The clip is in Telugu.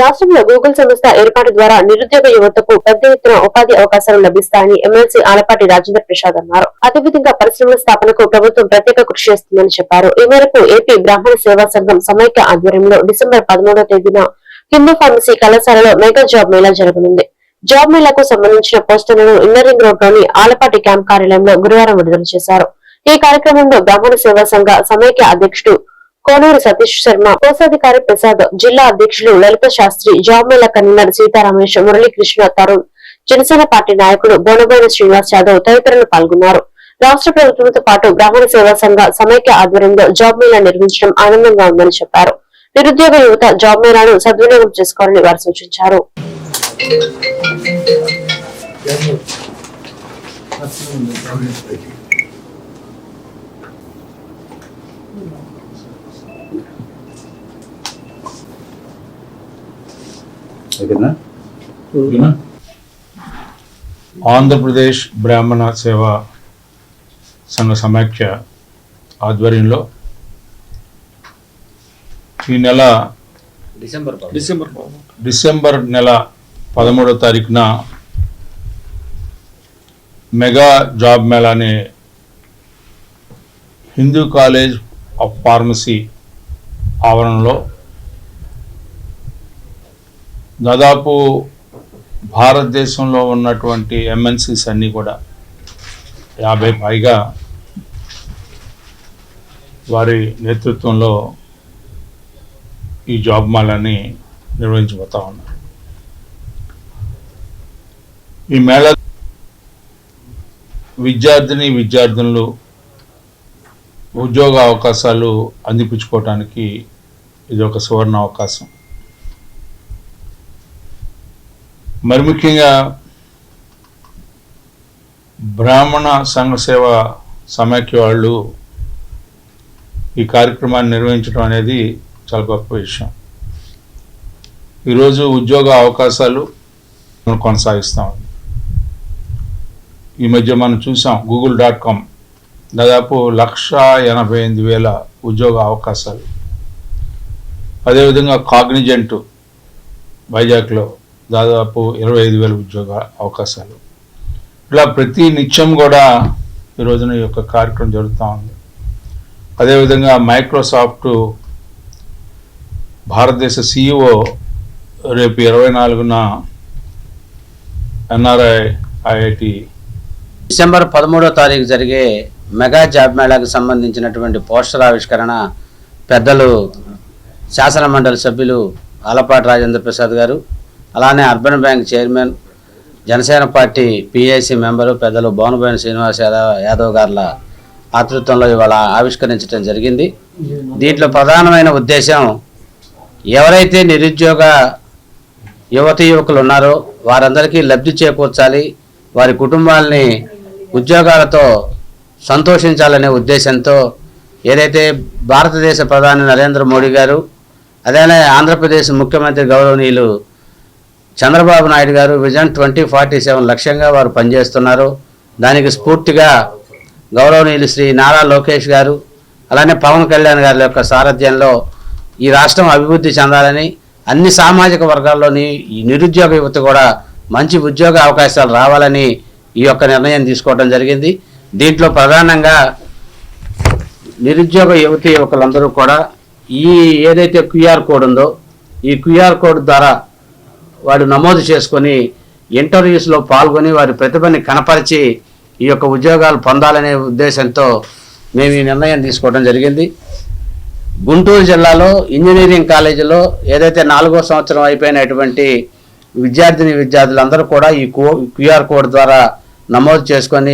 రాష్ట్రంలో గూగుల్ సంస్థ ఏర్పాటు ద్వారా నిరుద్యోగ యువతకు పెద్ద ఎత్తున ఉపాధి అవకాశాలు లభిస్తాయని ఎమ్మెల్సీ ఆలపాటి రాజేంద్ర ప్రసాద్ అన్నారు. అదేవిధంగా పరిశ్రమల స్థాపనకు ప్రభుత్వం ప్రత్యేక కృషి చేస్తుందని చెప్పారు. ఈ మేరకు ఏపీ బ్రాహ్మణ సేవా సంఘం సమైక్య ఆధ్వర్యంలో డిసెంబర్ పదమూడవ తేదీన హిందూ ఫార్మసీ కళాశాలలో మెగా జాబ్ మేళా జరగనుంది. జాబ్ మేళాకు సంబంధించిన పోస్టర్లను ఇన్నర్ రింగ్ రోడ్లోని ఆలపాటి క్యాంప్ కార్యాలయంలో గురువారం విడుదల చేశారు. ఈ కార్యక్రమంలో బ్రాహ్మణ సేవా సంఘ సమైక్య అధ్యక్షుడు కోనూరు సతీష్ శర్మ కోశాధికారి ప్రసాద్ జిల్లా అధ్యక్షులు Lalitha Sastri job convener Sitaramesh Muralikrishna Tarun Janasena party నాయకుడు బోనబోయిన శ్రీనివాస్ యాదవ్ తదితరులు పాల్గొన్నారు. రాష్ట్ర ప్రభుత్వంతో పాటు బ్రాహ్మణ సేవా సంఘ సమైక్య ఆధ్వర్యంలో జాబ్ మేళా నిర్వహించడం ఆనందంగా ఉందని చెప్పారు. నిరుద్యోగ యువత జాబ్ మేళాను సద్వినియోగం చేసుకోవాలని వారు సూచించారు. అయిపోయిందా ఓకేనా? ఆంధ్రప్రదేశ్ బ్రాహ్మణ సేవా సంఘ సమాఖ్య ఆధ్వర్యంలో ఈ నెల డిసెంబర్ డిసెంబర్ డిసెంబర్ నెల పదమూడవ తారీఖున మెగా జాబ్ మేళాని హిందూ కాలేజ్ ఆఫ్ ఫార్మసీ ఆవరణలో దాదాపు భారతదేశంలో ఉన్నటువంటి ఎంఎన్సీస్ అన్నీ కూడా యాభై పైగా వారి నేతృత్వంలో ఈ జాబ్ మేళాని నిర్వహించబోతా ఉన్నారు. ఈ మేళా విద్యార్థిని విద్యార్థులు ఉద్యోగ అవకాశాలు అందిపుచ్చుకోవటానికి ఇది ఒక సువర్ణ అవకాశం. మరి ముఖ్యంగా బ్రాహ్మణ సంఘ సేవ సమాఖ్య వాళ్ళు ఈ కార్యక్రమాన్ని నిర్వహించడం అనేది చాలా గొప్ప విషయం. ఈరోజు ఉద్యోగ అవకాశాలు మనం కొనసాగిస్తాం ఈ మధ్య మనం చూసాం గూగుల్ డాట్ కామ్ దాదాపు లక్ష ఎనభై ఎనిమిది వేల ఉద్యోగ అవకాశాలు. అదేవిధంగా కాగ్నిజెంట్ వైజాగ్లో దాదాపు ఇరవై ఐదు వేల ఉద్యోగ అవకాశాలు. ఇలా ప్రతి నిత్యం కూడా ఈ రోజున ఈ యొక్క కార్యక్రమం జరుగుతూ ఉంది. అదేవిధంగా మైక్రోసాఫ్ట్ భారతదేశ సిఇఓ రేపు ఇరవై నాలుగున ఎన్ఆర్ఐ ఐఐటి డిసెంబర్ పదమూడో తారీఖు జరిగే మెగా జాబ్ మేళాకు సంబంధించినటువంటి పోస్టర్ ఆవిష్కరణ పెద్దలు శాసన మండలి సభ్యులు ఆలపాటి రాజేంద్ర ప్రసాద్ గారు అలానే urban bank chairman Janasena party PIC member పెద్దలు భువనబోయిన శ్రీనివాస్ యాదవ్ యాదవ్ గారుల ఆతృత్వంలో ఇవాళ ఆవిష్కరించడం జరిగింది. దీంట్లో ప్రధానమైన ఉద్దేశం ఎవరైతే నిరుద్యోగ యువత యువకులు ఉన్నారో వారందరికీ లబ్ధి చేకూర్చాలి వారి కుటుంబాలని ఉద్యోగాలతో సంతోషించాలనే ఉద్దేశంతో ఏదైతే భారతదేశ ప్రధాని నరేంద్ర మోడీ గారు అదేనే ఆంధ్రప్రదేశ్ ముఖ్యమంత్రి గౌరవనీయులు చంద్రబాబు నాయుడు గారు విజన్ ట్వంటీ ఫార్టీ సెవెన్ లక్ష్యంగా వారు పనిచేస్తున్నారు. దానికి స్ఫూర్తిగా గౌరవనీయులు శ్రీ నారా లోకేష్ గారు అలానే పవన్ కళ్యాణ్ గారి యొక్క సారథ్యంలో ఈ రాష్ట్రం అభివృద్ధి చెందాలని అన్ని సామాజిక వర్గాల్లోని ఈ నిరుద్యోగ యువత కూడా మంచి ఉద్యోగ అవకాశాలు రావాలని ఈ యొక్క నిర్ణయం తీసుకోవడం జరిగింది. దీంట్లో ప్రధానంగా నిరుద్యోగ యువతి యువకులందరూ కూడా ఈ ఏదైతే క్యూఆర్ కోడ్ ఉందో ఈ క్యూఆర్ కోడ్ ద్వారా వాడు నమోదు చేసుకొని ఇంటర్వ్యూస్లో పాల్గొని వారి ప్రతిభని కనపరిచి ఈ యొక్క ఉద్యోగాలు పొందాలనే ఉద్దేశంతో మేము ఈ నిర్ణయం తీసుకోవడం జరిగింది. గుంటూరు జిల్లాలో ఇంజనీరింగ్ కాలేజీలో ఏదైతే నాలుగో సంవత్సరం అయిపోయినటువంటి విద్యార్థిని విద్యార్థులందరూ కూడా ఈ క్యూఆర్ కోడ్ ద్వారా నమోదు చేసుకొని